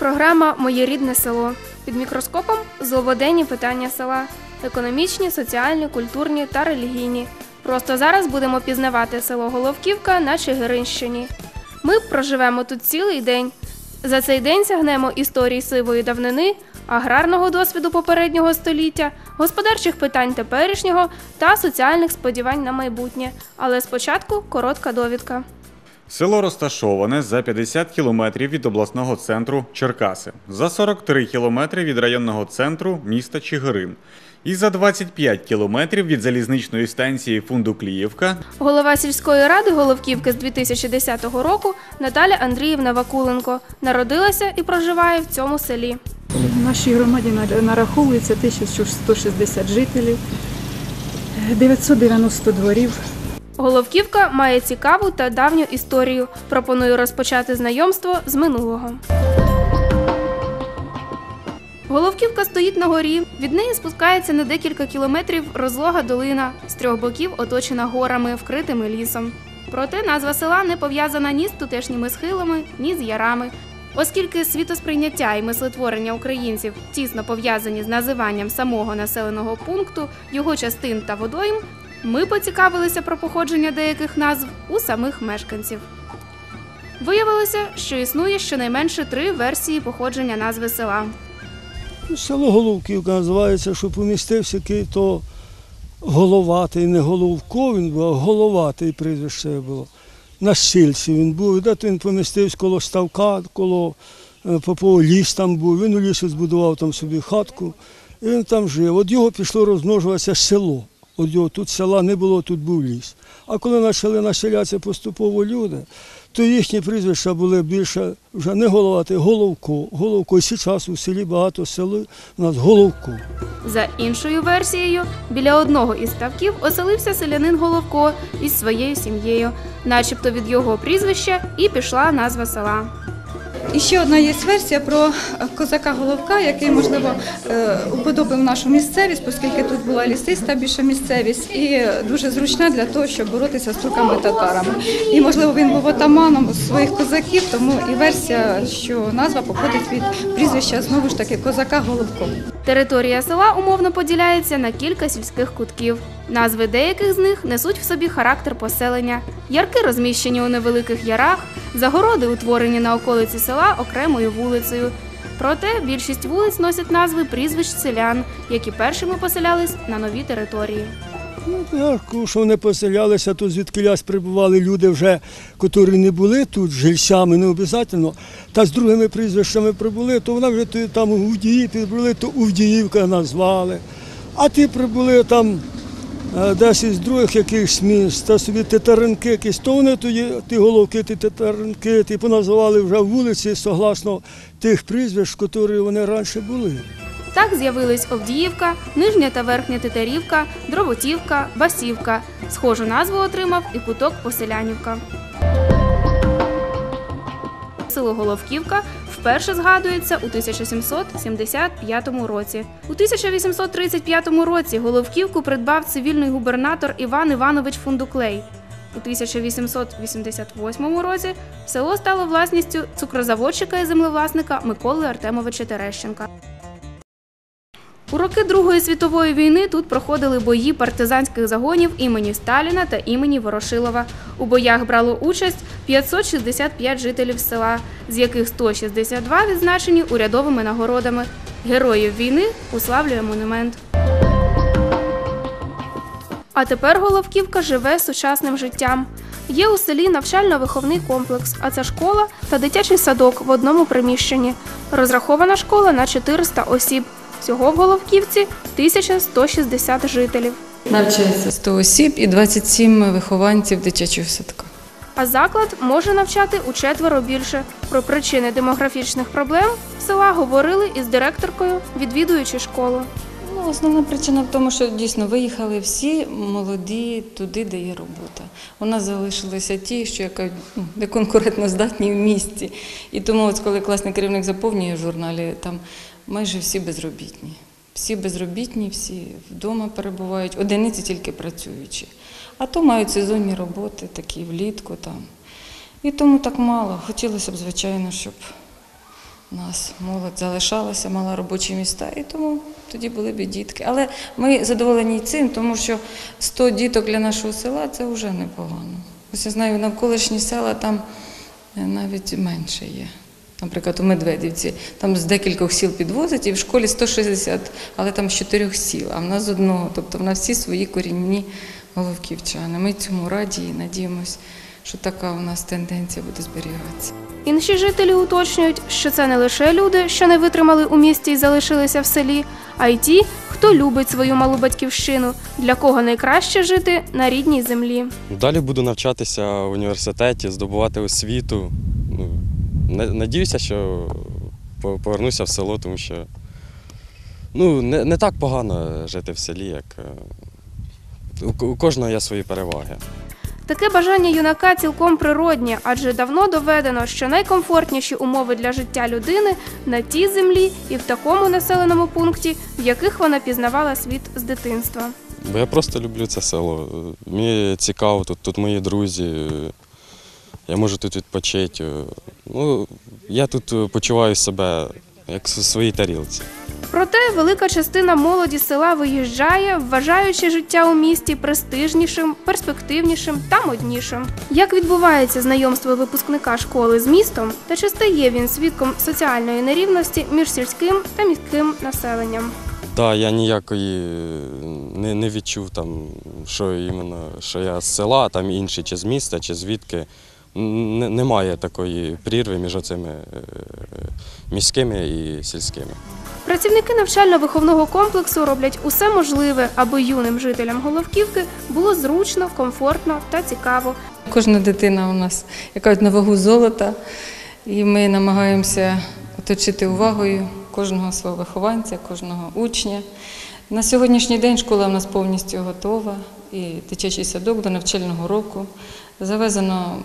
Програма Моє рідне село. Під мікроскопом зловоденні питання села: економічні, соціальні, культурні та релігійні. Просто зараз будемо пізнавати село Головківка на Чигиринщині. Ми проживемо тут цілий день. За цей день сягнемо історії сивої давнини, аграрного досвіду попереднього століття, господарчих питань теперішнього та соціальних сподівань на майбутнє. Але спочатку коротка довідка. Село розташоване за 50 кілометрів від обласного центру Черкаси, за 43 кілометри від районного центру міста Чигирин і за 25 кілометрів від залізничної станції Фундукліївка Голова сільської ради Головківки з 2010 року Наталя Андріївна Вакуленко народилася і проживає в цьому селі. В нашій громаді на- нараховується 1160 жителів, 990 дворів. Головківка має цікаву та давню історію. Пропоную розпочати знайомство з минулого. Головківка стоїть на горі. Від неї спускається на декілька кілометрів розлога долина, з трьох боків оточена горами, вкритими лісом. Проте назва села не пов'язана ні з тутешніми схилами, ні з ярами. Оскільки світосприйняття і мислетворення українців тісно пов'язані з називанням самого населеного пункту, його частин та водойм, ми поцікавилися про походження деяких назв у самих мешканців. Виявилося, що існує щонайменше три версії походження назви села. Село Головківка називається, що помістився який то головатий, не головко він був, а головатий прізвище було. На сільці він був, і де він помістився коло ставка, коло е, Попова ліс там був. Він у лісі збудував там собі хатку, і він там жив. От його пішло розмножуватися село. От його тут села не було, тут був ліс. А коли почали населятися поступово люди, то їхні прізвища були більше вже не головати, головко. Головко. І зараз у селі багато сел у нас головко. За іншою версією, біля одного із ставків оселився селянин Головко із своєю сім'єю, начебто від його прізвища і пішла назва села. І ще одна є версія про е, козака Головка, який, можливо, е, уподобив нашу місцевість, оскільки тут була лісиста більша місцевість і дуже зручна для того, щоб боротися з турками татарами. І, можливо, він був отаманом своїх козаків, тому і версія, що назва походить від прізвища знову ж таки козака Головко. Територія села умовно поділяється на кілька сільських кутків. Назви деяких з них несуть в собі характер поселення. Ярки розміщені у невеликих ярах, загороди утворені на околиці села окремою вулицею. Проте більшість вулиць носять назви прізвищ селян, які першими поселялись на новій території. Ну, що вони поселялися, тут звідкилясь прибували люди вже, які не були тут жильцями, не обов'язково, та з другими прізвищами прибули, то вона вже то там Увдіїв прибули, то Увдіївка назвали. А ті прибули там десь із других якихось міст, та собі титаринки якісь, то вони тоді, ті головки, ті титаринки, ті поназивали вже вулиці согласно тих прізвищ, які вони раніше були. Так з'явились Овдіївка, Нижня та Верхня Титарівка, Дроботівка, Басівка. Схожу назву отримав і куток Поселянівка. Село Головківка вперше згадується у 1775 році. У 1835 році Головківку придбав цивільний губернатор Іван Іванович Фундуклей. У 1888 році село стало власністю цукрозаводчика і землевласника Миколи Артемовича Терещенка. У роки Другої світової війни тут проходили бої партизанських загонів імені Сталіна та імені Ворошилова. У боях брало участь 565 жителів села, з яких 162 відзначені урядовими нагородами. Героїв війни уславлює монумент. А тепер Головківка живе сучасним життям. Є у селі навчально-виховний комплекс, а це школа та дитячий садок в одному приміщенні. Розрахована школа на 400 осіб. Всього в Головківці 1160 жителів. Навчається 100 осіб і 27 вихованців дитячого садка. А заклад може навчати у четверо більше. Про причини демографічних проблем села говорили із директоркою, відвідуючи школу. Ну, основна причина в тому, що дійсно виїхали всі молоді туди, де є робота. У нас залишилися ті, що яка ну, не конкурентно здатні в місті. І тому, от коли класний керівник заповнює в журналі, там майже всі безробітні. Всі безробітні, всі вдома перебувають, одиниці тільки працюючі. А то мають сезонні роботи, такі влітку там. І тому так мало. Хотілося б, звичайно, щоб у нас молодь залишалася, мала робочі міста, і тому тоді були б дітки. Але ми задоволені цим, тому що 100 діток для нашого села це вже непогано. Ось я знаю, навколишні села там е, навіть менше є. Наприклад, у Медведівці там з декількох сіл підвозять, і в школі 160, але там з чотирьох сіл, а в нас з одного. Тобто в нас всі свої корінні головківчани. Ми цьому раді і надіємось, що така у нас тенденція буде зберігатися. Інші жителі уточнюють, що це не лише люди, що не витримали у місті і залишилися в селі, а й ті, хто любить свою малу батьківщину, для кого найкраще жити на рідній землі. Далі буду навчатися в університеті, здобувати освіту. На- надіюся, що повернуся в село, тому що ну, не, не так погано жити в селі, як е, у, у кожного є свої переваги. Таке бажання юнака цілком природнє, адже давно доведено, що найкомфортніші умови для життя людини на тій землі і в такому населеному пункті, в яких вона пізнавала світ з дитинства. Бо я просто люблю це село. Мені цікаво, тут, тут мої друзі. Я можу тут відпочити. Ну, я тут е, почуваю себе як в своїй тарілці. Проте велика частина молоді села виїжджає, вважаючи життя у місті престижнішим, перспективнішим та моднішим. Як відбувається знайомство випускника школи з містом, та чи стає він свідком соціальної нерівності між сільським та міським населенням? Так, я ніякої е, не, не відчув там, що іменно, що я з села, там інші, чи з міста, чи звідки. Немає такої прірви між оцими е, міськими і сільськими. Працівники навчально-виховного комплексу роблять усе можливе, аби юним жителям Головківки було зручно, комфортно та цікаво. Кожна дитина у нас якась на вагу золота, і ми намагаємося оточити увагою кожного свого вихованця, кожного учня. На сьогоднішній день школа у нас повністю готова, і дитячий садок до навчального року. Завезено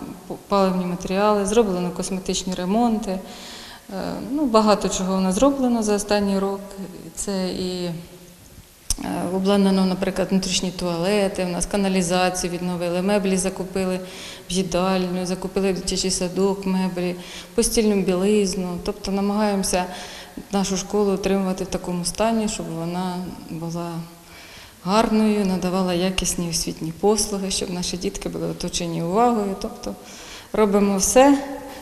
паливні матеріали, зроблено косметичні ремонти. Е, Ну, багато чого у нас зроблено за останній рок. Це і Е, Обладнано, наприклад, внутрішні туалети, у нас каналізацію відновили, меблі закупили в їдальню, закупили в дитячий садок, меблі, постільну білизну. Тобто намагаємося нашу школу утримувати в такому стані, щоб вона була гарною, надавала якісні освітні послуги, щоб наші дітки були оточені увагою. Тобто робимо все,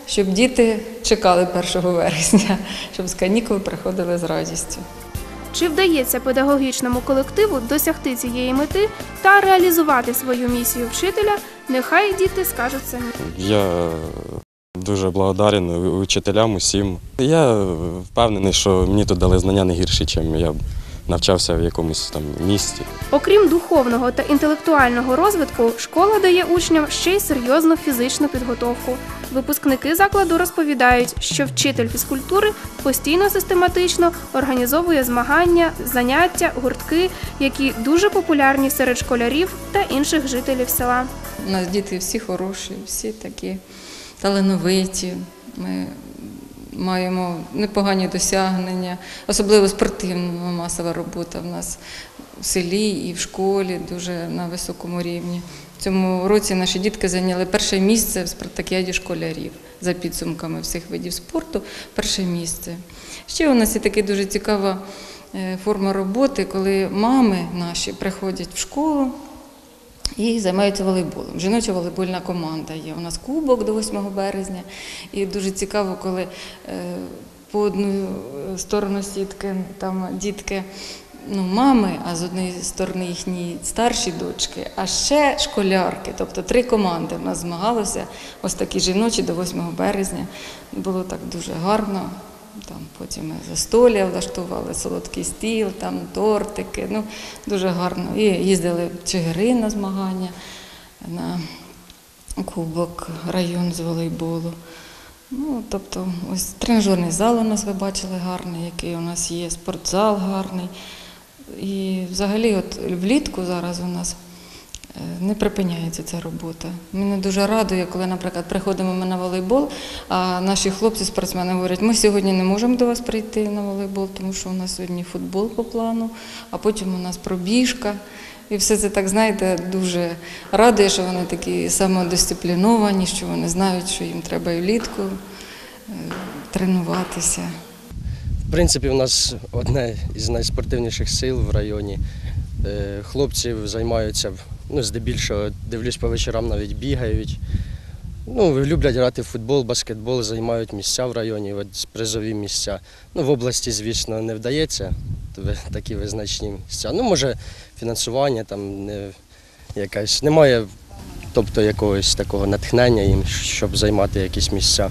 щоб діти чекали 1 вересня, щоб з канікул приходили з радістю. Чи вдається педагогічному колективу досягти цієї мети та реалізувати свою місію вчителя, нехай діти скажуть самі. Я дуже благодарен учителям усім. Я впевнений, що мені тут дали знання не гірші, ніж я б навчався в якомусь там місті. Окрім духовного та інтелектуального розвитку, школа дає учням ще й серйозну фізичну підготовку. Випускники закладу розповідають, що вчитель фізкультури постійно систематично організовує змагання, заняття, гуртки, які дуже популярні серед школярів та інших жителів села. У нас діти всі хороші, всі такі талановиті. Ми маємо непогані досягнення, особливо спортивна масова робота в нас в селі і в школі дуже на високому рівні. В цьому році наші дітки зайняли перше місце в спартакіаді школярів за підсумками всіх видів спорту. Перше місце. Ще у нас є така дуже цікава е, форма роботи, коли мами наші приходять в школу. І займаються волейболом. Жіноча волейбольна команда є. У нас кубок до 8 березня. І дуже цікаво, коли е, по одну е, сторону сітки там дітки, ну, мами, а з однієї сторони їхні старші дочки, а ще школярки. Тобто три команди в нас змагалося. Ось такі жіночі до 8 березня. Було так дуже гарно. Там потім застолля влаштували, солодкий стіл, там тортики. Ну, дуже гарно. І їздили в Чигирин на змагання, на Кубок район з волейболу. Ну, тобто, ось тренажерний зал у нас ви бачили гарний, який у нас є, спортзал гарний. І взагалі, от влітку зараз у нас не припиняється ця робота. Мене дуже радує, коли, наприклад, приходимо ми на волейбол, а наші хлопці-спортсмени говорять, ми сьогодні не можемо до вас прийти на волейбол, тому що у нас сьогодні футбол по плану, а потім у нас пробіжка. І все це так, знаєте, дуже радує, що вони такі самодисципліновані, що вони знають, що їм треба і влітку е, тренуватися. В принципі, у нас одне із найспортивніших сил в районі. Е, Хлопці займаються, ну, здебільшого, дивлюсь по вечорам, навіть бігають. Ну, люблять грати в футбол, баскетбол, займають місця в районі, от призові місця. Ну, в області, звісно, не вдається такі визначні місця. Ну, може, фінансування там не якась, немає, тобто якогось такого натхнення їм, щоб займати якісь місця.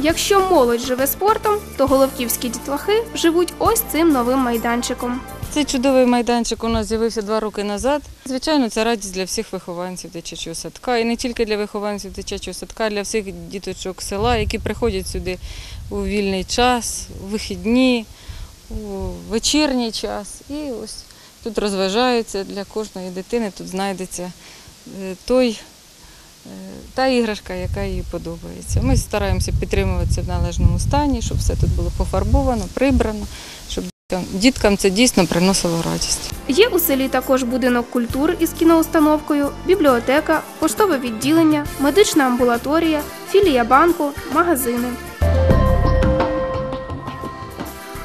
Якщо молодь живе спортом, то головківські дітлахи живуть ось цим новим майданчиком. Цей чудовий майданчик у нас з'явився два роки назад. Звичайно, це радість для всіх вихованців дитячого садка. І не тільки для вихованців дитячого садка, а для всіх діточок села, які приходять сюди у вільний час, у вихідні, у вечірній час. І ось тут розважаються для кожної дитини, тут знайдеться е, той, е, та іграшка, яка їй подобається. Ми стараємося підтримувати це в належному стані, щоб все тут було пофарбовано, прибрано, щоб діткам- це дійсно приносило радість. Є у селі також будинок культури із кіноустановкою, бібліотека, поштове відділення, медична амбулаторія, філія банку, магазини.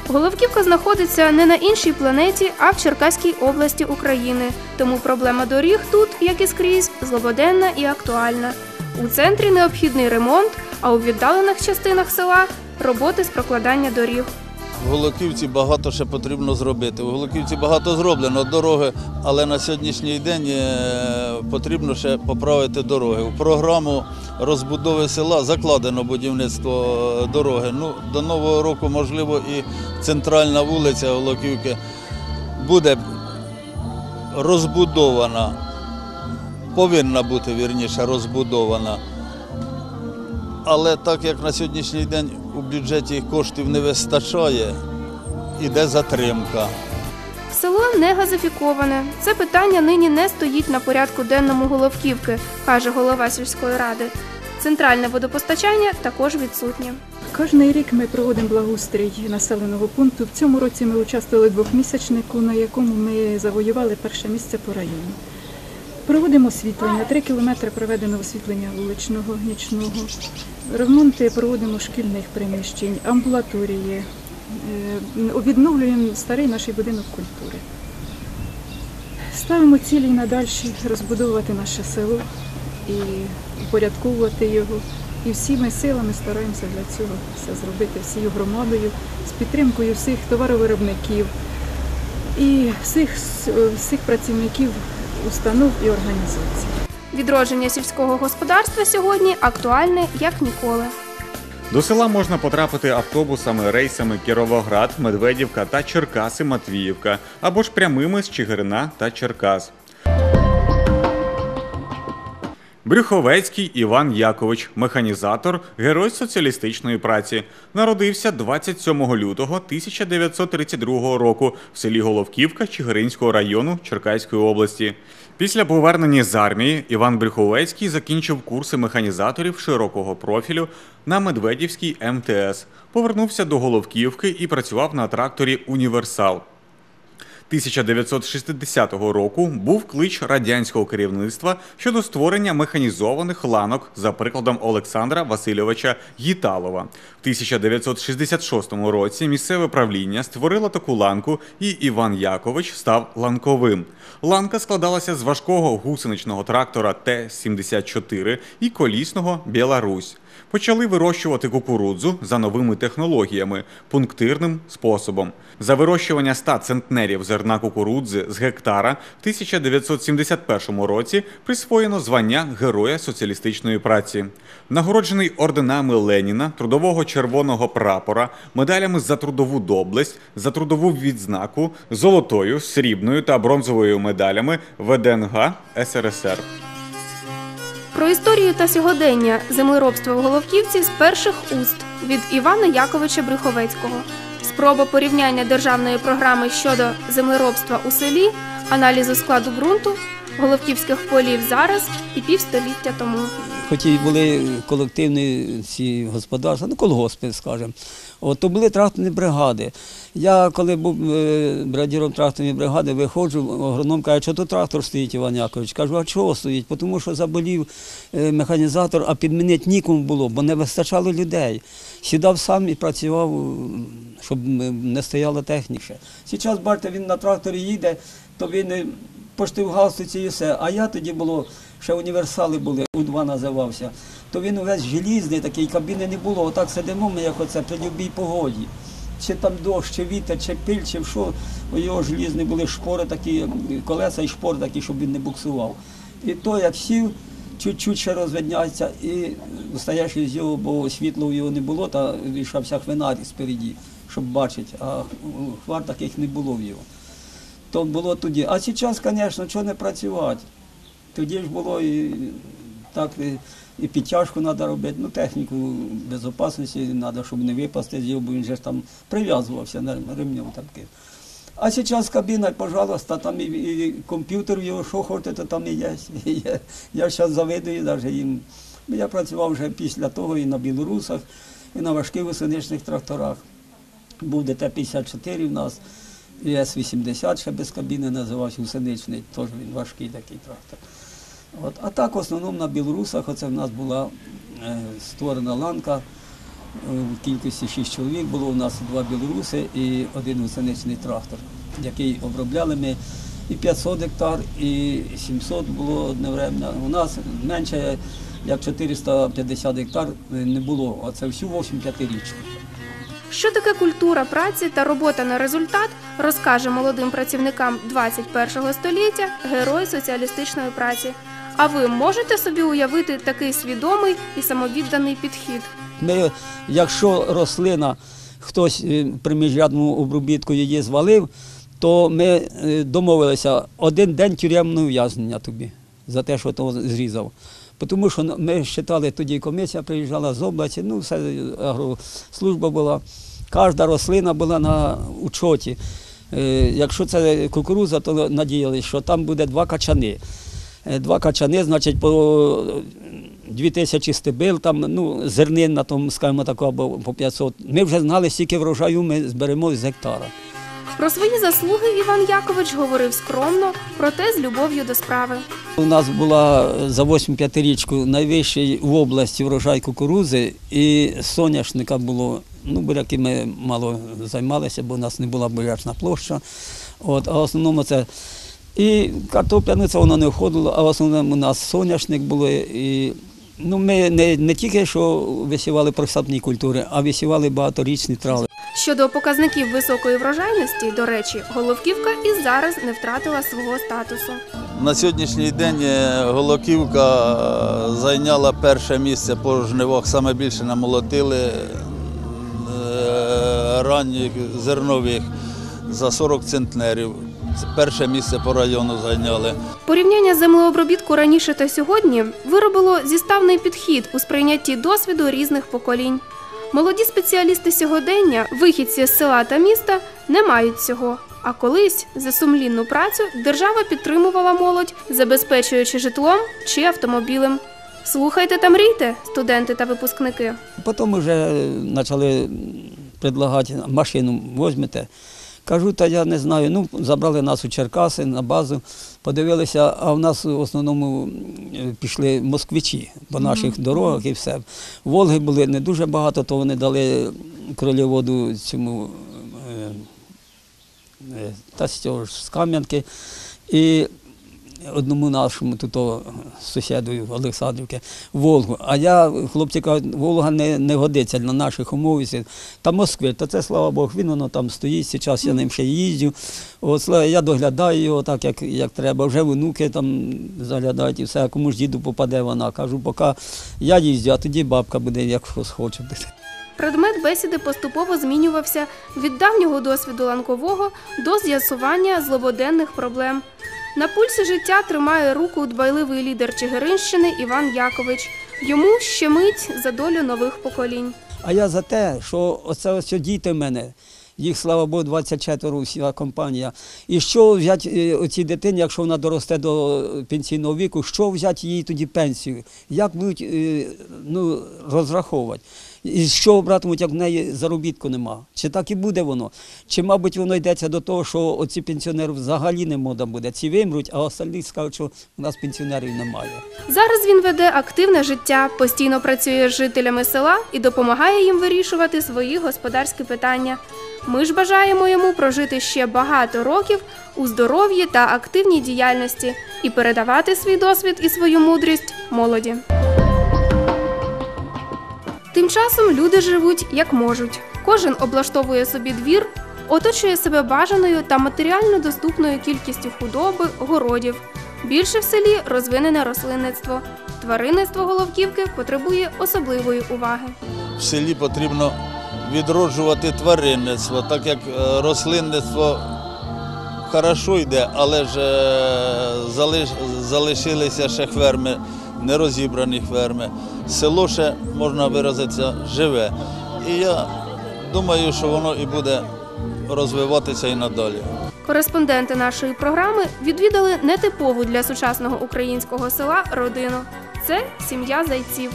Головківка знаходиться не на іншій планеті, а в Черкаській області України. Тому проблема доріг тут, як і скрізь, злободенна і актуальна. У центрі необхідний ремонт, а у віддалених частинах села роботи з прокладання доріг. В Голоківці багато ще потрібно зробити. В Голоківці багато зроблено дороги, але на сьогоднішній день е, потрібно ще поправити дороги. У програму розбудови села закладено будівництво е, дороги. Ну, до Нового року, можливо, і центральна вулиця Голоківки буде розбудована, повинна бути вірніше розбудована. Але так як на сьогоднішній день у бюджеті коштів не вистачає, іде затримка. Село не газифіковане. Це питання нині не стоїть на порядку денному Головківки, каже голова сільської ради. Центральне водопостачання також відсутнє. Кожний рік ми проводимо благоустрій населеного пункту. В цьому році ми участвували в двохмісячнику, на якому ми завоювали перше місце по району. Проводимо освітлення. Три кілометри проведено освітлення вуличного, нічного. Ремонти проводимо шкільних приміщень, амбулаторії. Е, Відновлюємо старий наш будинок культури. Ставимо цілі надальші розбудовувати наше село і упорядковувати його. І всіми силами стараємося для цього все зробити, всією громадою, з підтримкою всіх товаровиробників і всіх, всіх працівників установ і організацій. Відродження сільського господарства сьогодні актуальне як ніколи. До села можна потрапити автобусами рейсами Кіровоград, Медведівка та Черкаси Матвіївка або ж прямими з Чигирина та Черкас. Брюховецький Іван Якович, механізатор, герой соціалістичної праці. Народився 27 лютого 1932 року в селі Головківка Чигиринського району Черкаської області. Після повернення з армії Іван Брюховецький закінчив курси механізаторів широкого профілю на Медведівській МТС. Повернувся до Головківки і працював на тракторі Універсал. 1960 року був клич радянського керівництва щодо створення механізованих ланок за прикладом Олександра Васильовича Гіталова. В 1966 році місцеве правління створило таку ланку, і Іван Якович став ланковим. Ланка складалася з важкого гусеничного трактора Т-74 і колісного Білорусь. Почали вирощувати кукурудзу за новими технологіями, пунктирним способом. За вирощування 100 центнерів зерна кукурудзи з гектара в 1971 році присвоєно звання Героя соціалістичної праці. Нагороджений орденами Леніна, трудового червоного прапора, медалями за трудову доблесть, за трудову відзнаку, золотою, срібною та бронзовою медалями ВДНГ СРСР. Про історію та сьогодення землеробства в Головківці з перших уст від Івана Яковича Бриховецького. Спроба порівняння державної програми щодо землеробства у селі, аналізу складу ґрунту, головківських полів зараз і півстоліття тому. хоч і були колективні ці господарства, ну колгоспи, скажімо, от, то були тракторні бригади. Я коли був е, бригадіром тракторної бригади, виходжу, агроном каже, що тут трактор стоїть, Іван Якович. Кажу, а чого стоїть? Тому що заболів е, механізатор, а підмінити нікому було, бо не вистачало людей. Сідав сам і працював, щоб не стояла техніка. Зараз, бачите, він на тракторі їде, то він е, пошти в галстуці і все. А я тоді було, ще універсали були, У-2 називався. То він увесь желізний, такий кабіни не було. Отак сидимо ми, як оце, при любій погоді. Чи там дощ, чи вітер, чи пиль, чи що. У його желізні були шпори такі, колеса і шпори такі, щоб він не буксував. І то, як сів, чуть-чуть ще розвидняється, і стаєш із його, бо світло в його не було, та вішався хвинарі спереді, щоб бачити, а хвар таких не було в його. То було тоді. А зараз, звісно, чого не працювати. Тоді ж було і так, і, підтяжку треба робити, ну техніку безпечності треба, щоб не випасти з його, бо він же ж там прив'язувався на ремнем таким. А зараз кабіна, пожалуйста, там і, і комп'ютер його, що хочете, там і є. Є. Я зараз завидую навіть їм. Я працював вже після того і на білорусах, і на важких гусеничних тракторах. Був ДТ-54 в нас, і С-80 ще без кабіни називався гусеничний, теж він важкий такий трактор. От. А так в основному на білорусах оце в нас була е, створена ланка. е, В кількості 6 чоловік було у нас два білоруси і один гусеничний трактор, який обробляли ми і 500 гектар, і 700 було одновременно. У нас менше як 450 гектар е, не було. Оце всю 85 річку. Що таке культура праці та робота на результат, розкаже молодим працівникам 21 століття герой соціалістичної праці. А ви можете собі уявити такий свідомий і самовідданий підхід? Ми, якщо рослина хтось е, при міжрядному обробітку її звалив, то ми е, домовилися один день тюремного ув'язнення тобі за те, що то зрізав. Тому що ми вважали, тоді комісія приїжджала з області, ну все агрослужба була. Кожна рослина була на учоті. Е, Якщо це кукуруза, то надіялися, що там буде два качани. Е, Два качани, значить, по дві тисячі стебил, там, ну, зернин на тому, скажімо так, або по 500. Ми вже знали, скільки врожаю ми зберемо з гектара. Про свої заслуги Іван Якович говорив скромно, проте з любов'ю до справи. У нас була за 8-5 річку найвищий в області врожай кукурузи і соняшника було. Ну, буряки ми мало займалися, бо у нас не була бурячна площа. От, а в основному це і картопля, це воно не входило, а в основному у нас соняшник було. І, ну, ми не, не тільки що висівали просадні культури, а висівали багаторічні трави. Щодо показників високої врожайності, до речі, Головківка і зараз не втратила свого статусу. На сьогоднішній день е, Голоківка е, зайняла перше місце по жнивах, саме більше намолотили е, ранніх зернових за 40 центнерів. Це перше місце по району зайняли. Порівняння землеобробітку раніше та сьогодні виробило зіставний підхід у сприйнятті досвіду різних поколінь. Молоді спеціалісти сьогодення, вихідці з села та міста, не мають цього. А колись за сумлінну працю держава підтримувала молодь, забезпечуючи житлом чи автомобілем. Слухайте та мрійте, студенти та випускники. Потім вже почали предлагати машину візьмете. Кажу, та я не знаю. Ну, забрали нас у Черкаси на базу, подивилися, а в нас в основному пішли москвичі по наших дорогах і все. Волги були не дуже багато, то вони дали кроліводу цьому е, е, та з цього ж з Кам'янки. І одному нашому тут о, сусіду Олександрівки Волгу. А я, хлопці кажуть, Волга не, не годиться для наших умов. І все. Та Москвич, та це слава Богу, він воно там стоїть, зараз я ним ще їздю. От, я доглядаю його так, як, як треба. Вже внуки там заглядають і все, а кому ж діду попаде вона. Кажу, поки я їздю, а тоді бабка буде, як хоче. Предмет бесіди поступово змінювався від давнього досвіду ланкового до з'ясування злободенних проблем. На пульсі життя тримає руку дбайливий лідер Чигиринщини Іван Якович. Йому ще мить за долю нових поколінь. А я за те, що оце ось діти в мене, Їх, слава Богу, 24 вся компанія. І що взяти е, оцій дитині, якщо вона доросте до пенсійного віку, що взяти їй тоді пенсію? Як будуть е, ну, розраховувати? І що братимуть, як в неї заробітку нема? Чи так і буде воно? Чи, мабуть, воно йдеться до того, що оці пенсіонери взагалі не мода буде? Ці вимруть, а остальні скажуть, що у нас пенсіонерів немає. Зараз він веде активне життя, постійно працює з жителями села і допомагає їм вирішувати свої господарські питання. Ми ж бажаємо йому прожити ще багато років у здоров'ї та активній діяльності і передавати свій досвід і свою мудрість молоді. Тим часом люди живуть як можуть. Кожен облаштовує собі двір, оточує себе бажаною та матеріально доступною кількістю худоби, городів. Більше в селі розвинене рослинництво. Тваринництво головківки потребує особливої уваги. В селі потрібно відроджувати тваринництво, так як е, рослинництво хорошо йде, але ж е, залишилися ще ферми, нерозібрані ферми. Село ще, можна виразитися, живе. І я думаю, що воно і буде розвиватися і надалі. Кореспонденти нашої програми відвідали нетипову для сучасного українського села родину. Це сім'я зайців.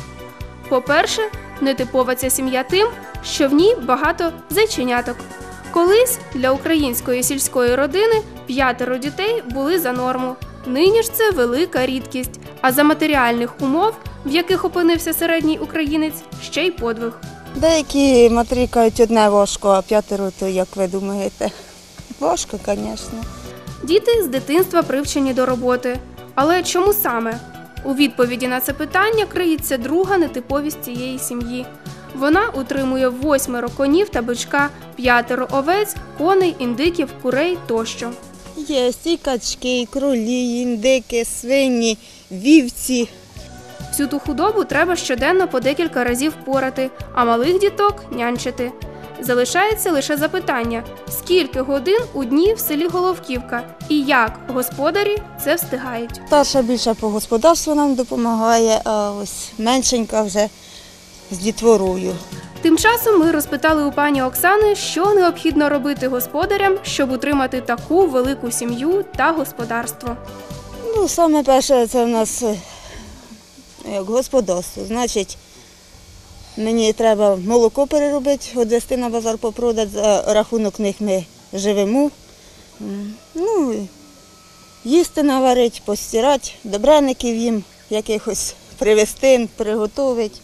По-перше, нетипова ця сім'я тим, що в ній багато зайченяток. Колись для української сільської родини п'ятеро дітей були за норму. Нині ж це велика рідкість. А за матеріальних умов, в яких опинився середній українець, ще й подвиг. Деякі матері кажуть, одне важко, а п'ятеро, то як ви думаєте? Важко, звісно. Діти з дитинства привчені до роботи. Але чому саме? У відповіді на це питання криється друга нетиповість цієї сім'ї. Вона утримує восьмеро конів та бичка, п'ятеро овець, коней, індиків, курей тощо. Є і качки, і кролі, і індики, свині, вівці. Всю ту худобу треба щоденно по декілька разів порати, а малих діток нянчити. Залишається лише запитання: скільки годин у дні в селі Головківка і як господарі це встигають. Старша більше по господарству нам допомагає, а ось меншенька вже з дітворою. Тим часом ми розпитали у пані Оксани, що необхідно робити господарям, щоб утримати таку велику сім'ю та господарство. Ну, саме перше, це в нас е, як господарство. Значить, мені треба молоко переробити, відвести на базар попродати, за рахунок них ми живемо. Ну, їсти наварити, постирати, добраників їм якихось привезти, приготувати.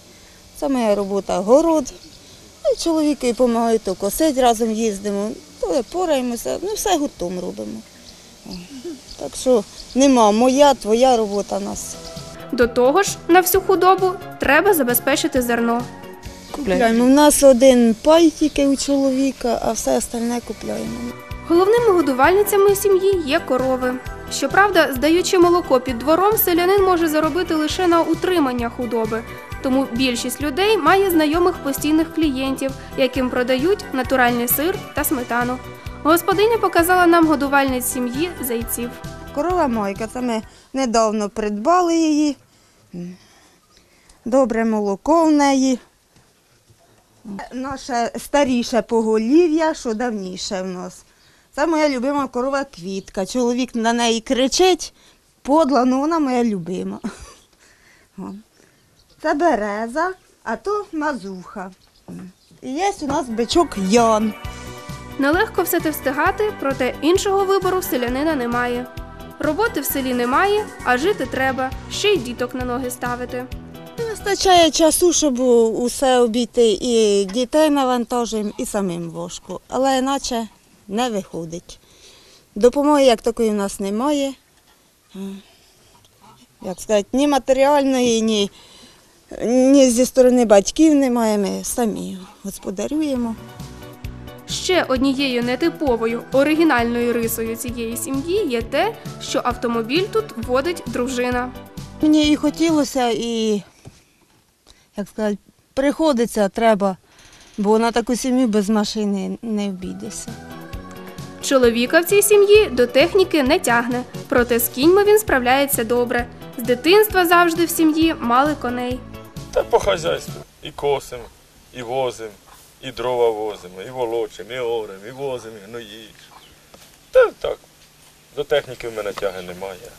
Це моя робота. Город. Ну, і чоловіки допомагають, то косить разом їздимо, то пораємося, ну все гуртом робимо. Так що нема моя, твоя робота нас. До того ж, на всю худобу треба забезпечити зерно. Купляємо. У нас один пай тільки у чоловіка, а все остальне купляємо. Головними годувальницями сім'ї є корови. Щоправда, здаючи молоко під двором, селянин може заробити лише на утримання худоби. Тому більшість людей має знайомих постійних клієнтів, яким продають натуральний сир та сметану. Господиня показала нам годувальниць сім'ї зайців. Корова мойка, це ми недавно придбали її. Добре молоко в неї. Наше старіше поголів'я, що давніше в нас. Це моя любима корова квітка. Чоловік на неї кричить, подла, ну вона моя любима. Це береза, а то мазуха. І є у нас бичок Ян. Нелегко все те встигати, проте іншого вибору селянина немає. Роботи в селі немає, а жити треба, ще й діток на ноги ставити. Не вистачає часу, щоб усе обійти, і дітей навантажуємо, і самим важко. Але іначе не виходить. Допомоги як такої в нас немає. Як сказати, ні матеріальної, ні, ні зі сторони батьків немає. Ми самі господарюємо. Ще однією нетиповою оригінальною рисою цієї сім'ї є те, що автомобіль тут водить дружина. Мені і хотілося, і, як сказати, приходиться, треба, бо на таку сім'ю без машини не обійдешся. Чоловіка в цій сім'ї до техніки не тягне, проте з кіньми він справляється добре. З дитинства завжди в сім'ї мали коней. Та по хазяйству. І косим, і возим, і і дрова возимо, і волочимо, і оремо, і возимо, і гноїш. Та так, до техніки в мене тяги немає,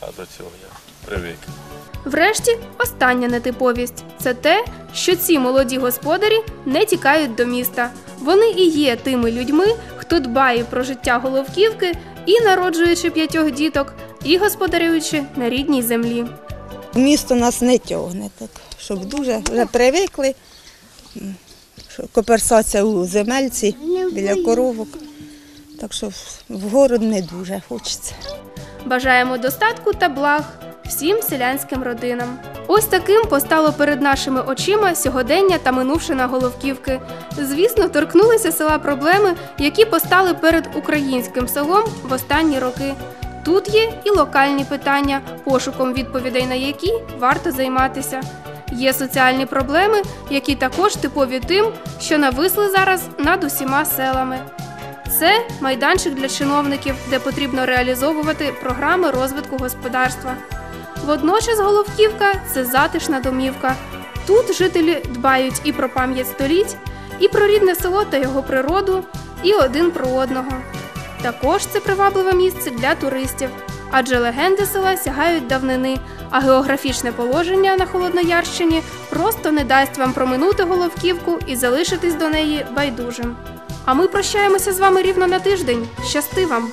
а до цього я привик. Врешті, остання нетиповість це те, що ці молоді господарі не тікають до міста. Вони і є тими людьми, хто дбає про життя головківки і народжуючи п'ятьох діток, і господарюючи на рідній землі. Місто нас не тягне, так, щоб дуже вже привикли, що коперсатися у земельці біля коровок. Так що в- город не дуже хочеться. Бажаємо достатку та благ всім селянським родинам. Ось таким постало перед нашими очима сьогодення та минувшина Головківки. Звісно, торкнулися села проблеми, які постали перед українським селом в останні роки. Тут є і локальні питання, пошуком відповідей на які варто займатися. Є соціальні проблеми, які також типові тим, що нависли зараз над усіма селами. Це майданчик для чиновників, де потрібно реалізовувати програми розвитку господарства. Водночас Головківка це затишна домівка. Тут жителі дбають і про пам'ять століть, і про рідне село та його природу, і один про одного. Також це привабливе місце для туристів, адже легенди села сягають давнини, а географічне положення на Холодноярщині просто не дасть вам проминути Головківку і залишитись до неї байдужим. А ми прощаємося з вами рівно на тиждень. Щасти вам!